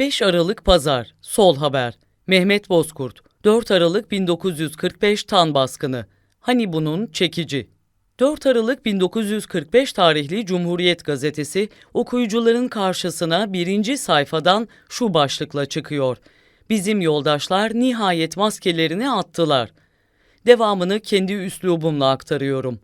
5 Aralık Pazar, Sol Haber, Mehmet Bozkurt, 4 Aralık 1945 Tan baskını, hani bunun çekici. 4 Aralık 1945 tarihli Cumhuriyet Gazetesi okuyucuların karşısına birinci sayfadan şu başlıkla çıkıyor. Bizim yoldaşlar nihayet maskelerini attılar. Devamını kendi üslubumla aktarıyorum.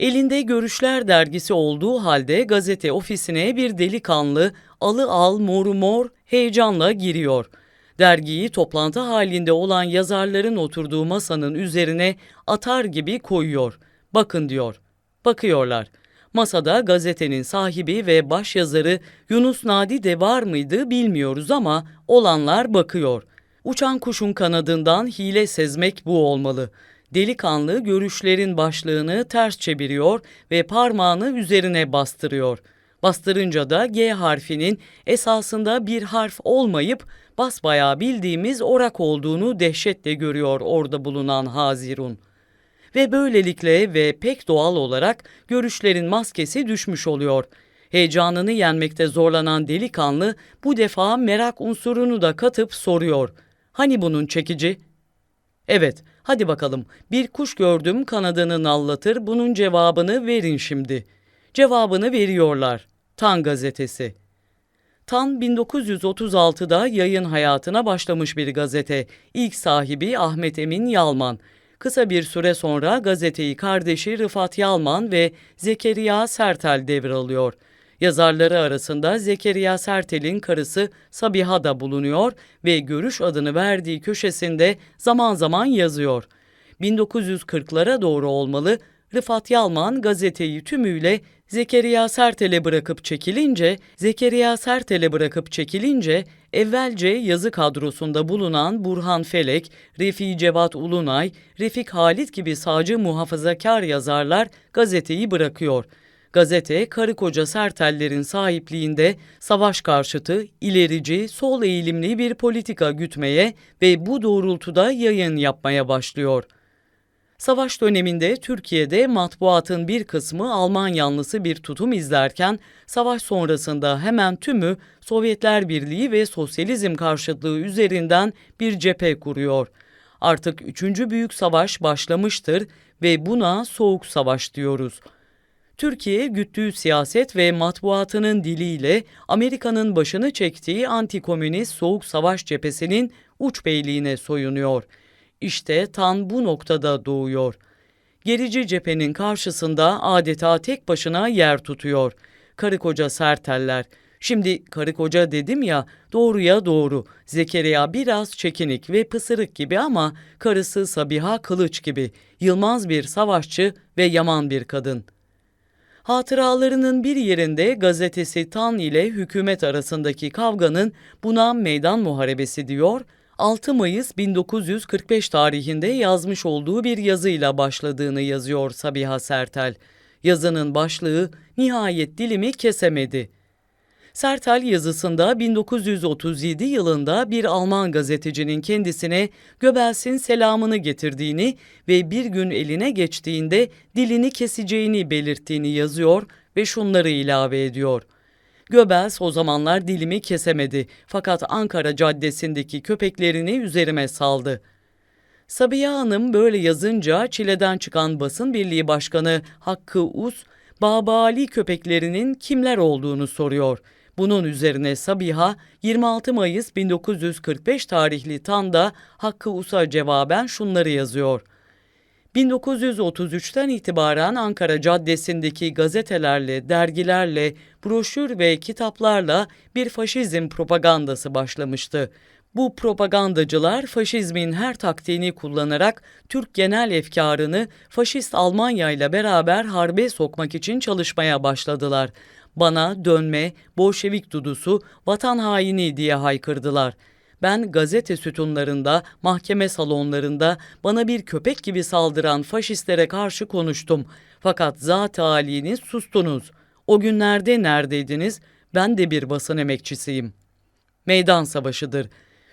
Elinde Görüşler dergisi olduğu halde gazete ofisine bir delikanlı alı al moru mor heyecanla giriyor. Dergiyi toplantı halinde olan yazarların oturduğu masanın üzerine atar gibi koyuyor. Bakın diyor. Bakıyorlar. Masada gazetenin sahibi ve başyazarı Yunus Nadi de var mıydı bilmiyoruz ama olanlar bakıyor. Uçan kuşun kanadından hile sezmek bu olmalı. Delikanlı görüşlerin başlığını ters çeviriyor ve parmağını üzerine bastırıyor. Bastırınca da G harfinin esasında bir harf olmayıp basbayağı bildiğimiz orak olduğunu dehşetle görüyor orada bulunan Hazirun. Ve böylelikle ve pek doğal olarak görüşlerin maskesi düşmüş oluyor. Heyecanını yenmekte zorlanan delikanlı bu defa merak unsurunu da katıp soruyor. Hani bunun çekici? Evet, hadi bakalım. Bir kuş gördüm kanadını nallatır. Bunun cevabını verin şimdi. Cevabını veriyorlar. Tan gazetesi. Tan 1936'da yayın hayatına başlamış bir gazete. İlk sahibi Ahmet Emin Yalman. Kısa bir süre sonra gazeteyi kardeşi Rıfat Yalman ve Zekeriya Sertel devralıyor. Yazarları arasında Zekeriya Sertel'in karısı Sabiha da bulunuyor ve Görüş adını verdiği köşesinde zaman zaman yazıyor. 1940'lara doğru olmalı Rıfat Yalman gazeteyi tümüyle Zekeriya Sertel'e bırakıp çekilince, Zekeriya Sertel'e bırakıp çekilince evvelce yazı kadrosunda bulunan Burhan Felek, Refi Cevat Ulunay, Refik Halit gibi sağcı muhafazakar yazarlar gazeteyi bırakıyor. Gazete karı koca Sertellerin sahipliğinde savaş karşıtı, ilerici, sol eğilimli bir politika gütmeye ve bu doğrultuda yayın yapmaya başlıyor. Savaş döneminde Türkiye'de matbuatın bir kısmı Alman yanlısı bir tutum izlerken savaş sonrasında hemen tümü Sovyetler Birliği ve sosyalizm karşıtlığı üzerinden bir cephe kuruyor. Artık üçüncü büyük savaş başlamıştır ve buna soğuk savaş diyoruz.'' Türkiye güttüğü siyaset ve matbuatının diliyle Amerika'nın başını çektiği antikomünist soğuk savaş cephesinin uç beyliğine soyunuyor. İşte Tan bu noktada doğuyor. Gerici cephenin karşısında adeta tek başına yer tutuyor. Karı koca serteller. Şimdi karı koca dedim ya doğruya doğru. Zekeriya biraz çekinik ve pısırık gibi ama karısı Sabiha kılıç gibi. Yılmaz bir savaşçı ve yaman bir kadın.'' Hatıralarının bir yerinde gazetesi Tan ile hükümet arasındaki kavganın buna meydan muharebesi diyor, 6 Mayıs 1945 tarihinde yazmış olduğu bir yazıyla başladığını yazıyor Sabiha Sertel. Yazının başlığı nihayet dilimi kesemedi. Sertel yazısında 1937 yılında bir Alman gazetecinin kendisine Göbels'in selamını getirdiğini ve bir gün eline geçtiğinde dilini keseceğini belirttiğini yazıyor ve şunları ilave ediyor. Göbels o zamanlar dilimi kesemedi fakat Ankara Caddesi'ndeki köpeklerini üzerime saldı. Sabiha Hanım böyle yazınca çileden çıkan basın birliği başkanı Hakkı Us, Babali köpeklerinin kimler olduğunu soruyor.'' Bunun üzerine Sabiha 26 Mayıs 1945 tarihli Tan'da Hakkı Usa cevaben şunları yazıyor. 1933'ten itibaren Ankara Caddesi'ndeki gazetelerle, dergilerle, broşür ve kitaplarla bir faşizm propagandası başlamıştı. Bu propagandacılar faşizmin her taktiğini kullanarak Türk genel efkarını faşist Almanya ile beraber harbe sokmak için çalışmaya başladılar bana dönme, Bolşevik dudusu, vatan haini diye haykırdılar. Ben gazete sütunlarında, mahkeme salonlarında bana bir köpek gibi saldıran faşistlere karşı konuştum. Fakat zat haliniz sustunuz. O günlerde neredeydiniz? Ben de bir basın emekçisiyim. Meydan savaşıdır.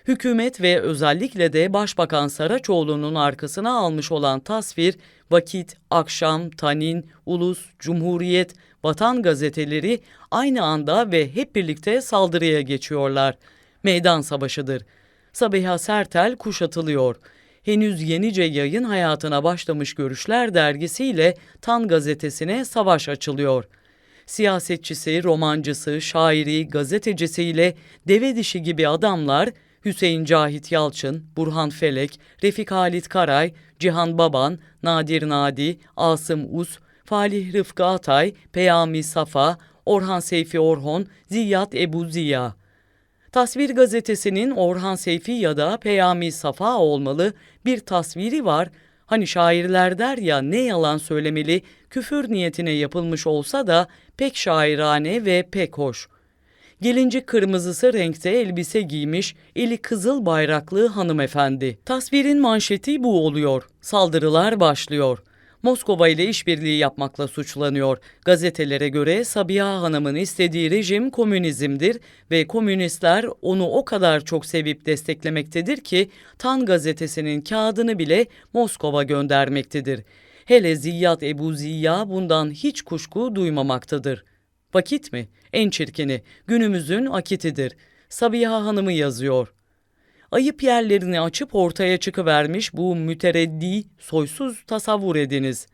Hükümet ve özellikle de Başbakan Saraçoğlu'nun arkasına almış olan tasvir, vakit, akşam, tanin, ulus, cumhuriyet, vatan gazeteleri aynı anda ve hep birlikte saldırıya geçiyorlar. Meydan savaşıdır. Sabiha Sertel kuşatılıyor. Henüz yenice yayın hayatına başlamış Görüşler dergisiyle Tan gazetesine savaş açılıyor. Siyasetçisi, romancısı, şairi, gazetecisiyle deve dişi gibi adamlar Hüseyin Cahit Yalçın, Burhan Felek, Refik Halit Karay, Cihan Baban, Nadir Nadi, Asım Us, Falih Rıfkı Atay, Peyami Safa, Orhan Seyfi Orhon, Ziyad Ebu Ziya. Tasvir gazetesinin Orhan Seyfi ya da Peyami Safa olmalı bir tasviri var. Hani şairler der ya ne yalan söylemeli, küfür niyetine yapılmış olsa da pek şairane ve pek hoş. Gelinci kırmızısı renkte elbise giymiş, eli kızıl bayraklı hanımefendi. Tasvirin manşeti bu oluyor. Saldırılar başlıyor. Moskova ile işbirliği yapmakla suçlanıyor. Gazetelere göre Sabiha Hanım'ın istediği rejim komünizmdir ve komünistler onu o kadar çok sevip desteklemektedir ki Tan gazetesinin kağıdını bile Moskova göndermektedir. Hele Ziyad Ebu Ziya bundan hiç kuşku duymamaktadır. Vakit mi? En çirkini, günümüzün akitidir. Sabiha Hanım'ı yazıyor ayıp yerlerini açıp ortaya çıkıvermiş bu mütereddi, soysuz tasavvur ediniz.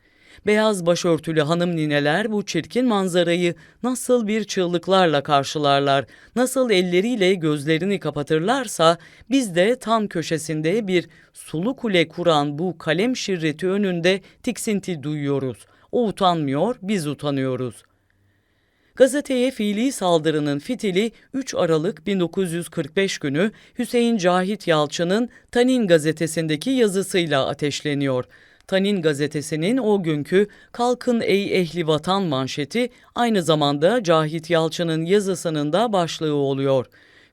Beyaz başörtülü hanım nineler bu çirkin manzarayı nasıl bir çığlıklarla karşılarlar, nasıl elleriyle gözlerini kapatırlarsa biz de tam köşesinde bir sulu kule kuran bu kalem şirreti önünde tiksinti duyuyoruz. O utanmıyor, biz utanıyoruz.'' Gazeteye fiili saldırının fitili 3 Aralık 1945 günü Hüseyin Cahit Yalçın'ın Tanin gazetesindeki yazısıyla ateşleniyor. Tanin gazetesinin o günkü Kalkın Ey Ehli Vatan manşeti aynı zamanda Cahit Yalçın'ın yazısının da başlığı oluyor.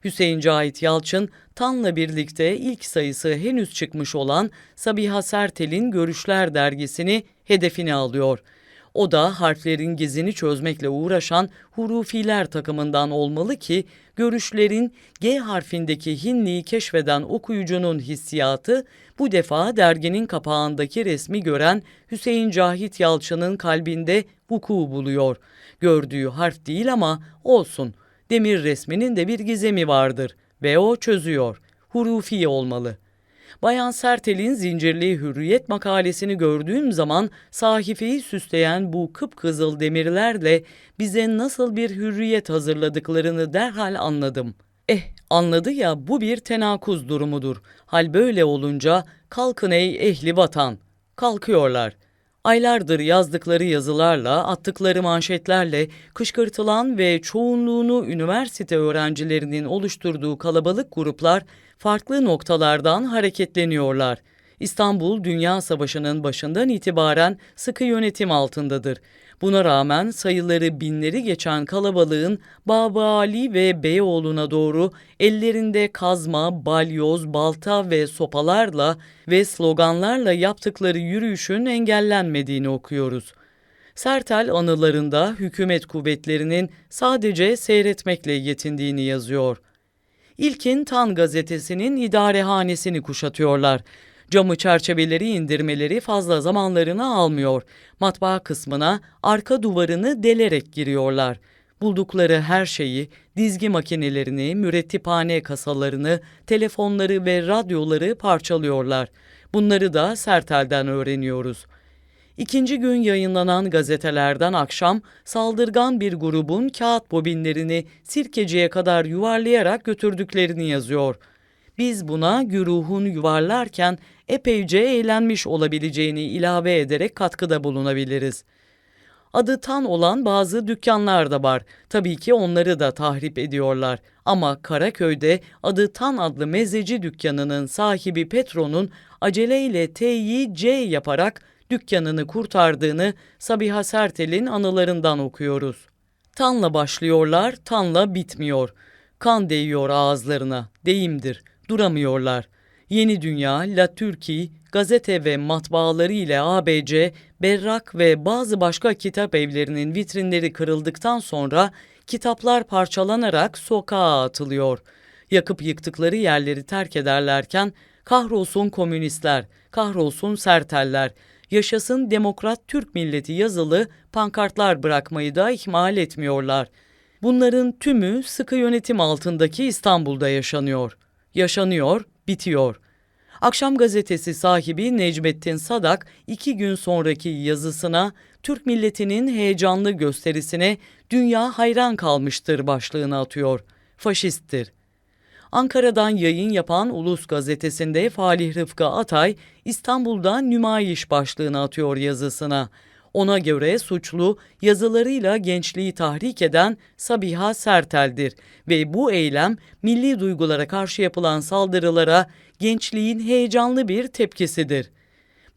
Hüseyin Cahit Yalçın, Tan'la birlikte ilk sayısı henüz çıkmış olan Sabiha Sertel'in Görüşler dergisini hedefine alıyor.'' O da harflerin gizini çözmekle uğraşan hurufiler takımından olmalı ki görüşlerin G harfindeki hinliği keşfeden okuyucunun hissiyatı bu defa derginin kapağındaki resmi gören Hüseyin Cahit Yalçın'ın kalbinde vuku buluyor. Gördüğü harf değil ama olsun. Demir resminin de bir gizemi vardır ve o çözüyor. Hurufi olmalı.'' Bayan Sertel'in zincirli hürriyet makalesini gördüğüm zaman sahifeyi süsleyen bu kıpkızıl demirlerle bize nasıl bir hürriyet hazırladıklarını derhal anladım. Eh anladı ya bu bir tenakuz durumudur. Hal böyle olunca kalkın ey ehli vatan. Kalkıyorlar. Aylardır yazdıkları yazılarla, attıkları manşetlerle kışkırtılan ve çoğunluğunu üniversite öğrencilerinin oluşturduğu kalabalık gruplar farklı noktalardan hareketleniyorlar. İstanbul Dünya Savaşı'nın başından itibaren sıkı yönetim altındadır. Buna rağmen sayıları binleri geçen kalabalığın Baba Ali ve Beyoğlu'na doğru ellerinde kazma, balyoz, balta ve sopalarla ve sloganlarla yaptıkları yürüyüşün engellenmediğini okuyoruz. Sertel anılarında hükümet kuvvetlerinin sadece seyretmekle yetindiğini yazıyor. İlkin Tan gazetesinin idarehanesini kuşatıyorlar. Camı çerçeveleri indirmeleri fazla zamanlarını almıyor. Matbaa kısmına arka duvarını delerek giriyorlar. Buldukları her şeyi, dizgi makinelerini, mürettiphane kasalarını, telefonları ve radyoları parçalıyorlar. Bunları da Sertel'den öğreniyoruz.'' İkinci gün yayınlanan gazetelerden akşam saldırgan bir grubun kağıt bobinlerini sirkeciye kadar yuvarlayarak götürdüklerini yazıyor. Biz buna güruhun yuvarlarken epeyce eğlenmiş olabileceğini ilave ederek katkıda bulunabiliriz. Adı Tan olan bazı dükkanlar da var. Tabii ki onları da tahrip ediyorlar. Ama Karaköy'de adı Tan adlı mezeci dükkanının sahibi Petro'nun aceleyle T'yi C yaparak dükkanını kurtardığını Sabiha Sertel'in anılarından okuyoruz. Tanla başlıyorlar, tanla bitmiyor. Kan değiyor ağızlarına, deyimdir, duramıyorlar. Yeni Dünya, La Türkiye, gazete ve matbaaları ile ABC, Berrak ve bazı başka kitap evlerinin vitrinleri kırıldıktan sonra kitaplar parçalanarak sokağa atılıyor. Yakıp yıktıkları yerleri terk ederlerken kahrolsun komünistler, kahrolsun serteller, yaşasın demokrat Türk milleti yazılı pankartlar bırakmayı da ihmal etmiyorlar. Bunların tümü sıkı yönetim altındaki İstanbul'da yaşanıyor. Yaşanıyor, bitiyor. Akşam gazetesi sahibi Necmettin Sadak iki gün sonraki yazısına Türk milletinin heyecanlı gösterisine dünya hayran kalmıştır başlığını atıyor. Faşisttir. Ankara'dan yayın yapan Ulus gazetesinde Falih Rıfkı Atay İstanbul'da nümayiş başlığını atıyor yazısına. Ona göre suçlu yazılarıyla gençliği tahrik eden Sabiha Sertel'dir ve bu eylem milli duygulara karşı yapılan saldırılara gençliğin heyecanlı bir tepkisidir.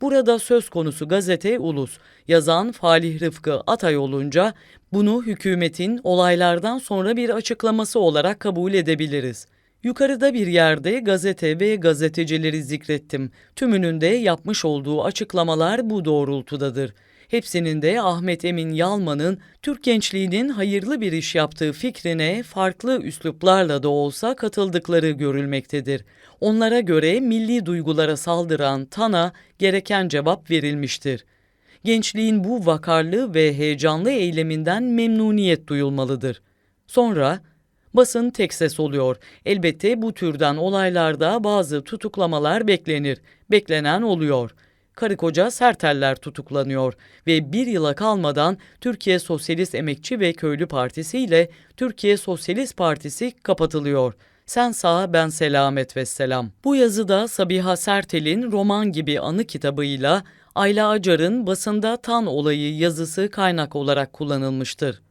Burada söz konusu gazete Ulus, yazan Falih Rıfkı Atay olunca bunu hükümetin olaylardan sonra bir açıklaması olarak kabul edebiliriz. Yukarıda bir yerde gazete ve gazetecileri zikrettim. Tümünün de yapmış olduğu açıklamalar bu doğrultudadır. Hepsinin de Ahmet Emin Yalman'ın Türk gençliğinin hayırlı bir iş yaptığı fikrine farklı üsluplarla da olsa katıldıkları görülmektedir. Onlara göre milli duygulara saldıran TAN'a gereken cevap verilmiştir. Gençliğin bu vakarlı ve heyecanlı eyleminden memnuniyet duyulmalıdır. Sonra basın tek ses oluyor. Elbette bu türden olaylarda bazı tutuklamalar beklenir. Beklenen oluyor. Karı koca Serteller tutuklanıyor ve bir yıla kalmadan Türkiye Sosyalist Emekçi ve Köylü Partisi ile Türkiye Sosyalist Partisi kapatılıyor. Sen sağ ben selamet ve selam. Bu yazıda Sabiha Sertel'in roman gibi anı kitabıyla Ayla Acar'ın basında Tan olayı yazısı kaynak olarak kullanılmıştır.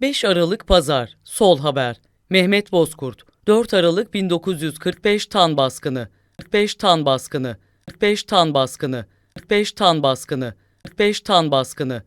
5 Aralık Pazar, Sol Haber, Mehmet Bozkurt, 4 Aralık 1945 Tan baskını, 45 Tan baskını, 45 Tan baskını, 45 Tan baskını, 45 Tan baskını,